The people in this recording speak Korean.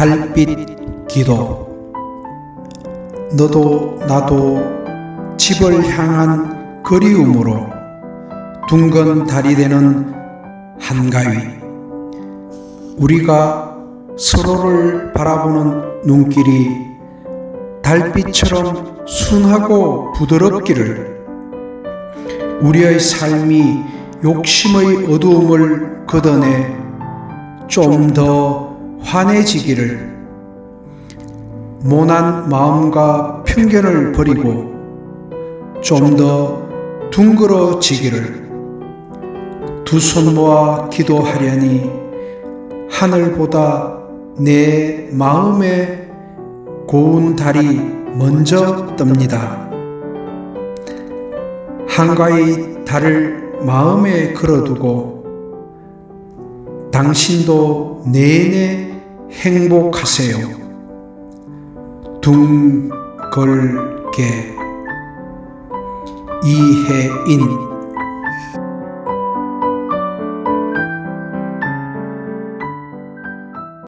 달빛 기도. 너도 나도 집을 향한 그리움으로 둥근 달이 되는 한가위. 우리가 서로를 바라보는 눈길이 달빛처럼 순하고 부드럽기를 우리의 삶이 욕심의 어두움을 걷어내 좀더 환해지기를 모난 마음과 편견을 버리고 좀 더 둥그러지기를 두 손 모아 기도하려니 하늘보다 내 마음의 고운 달이 먼저 뜹니다. 한가위 달을 마음에 걸어두고 당신도 내내 행복하세요. 둥글게 이혜인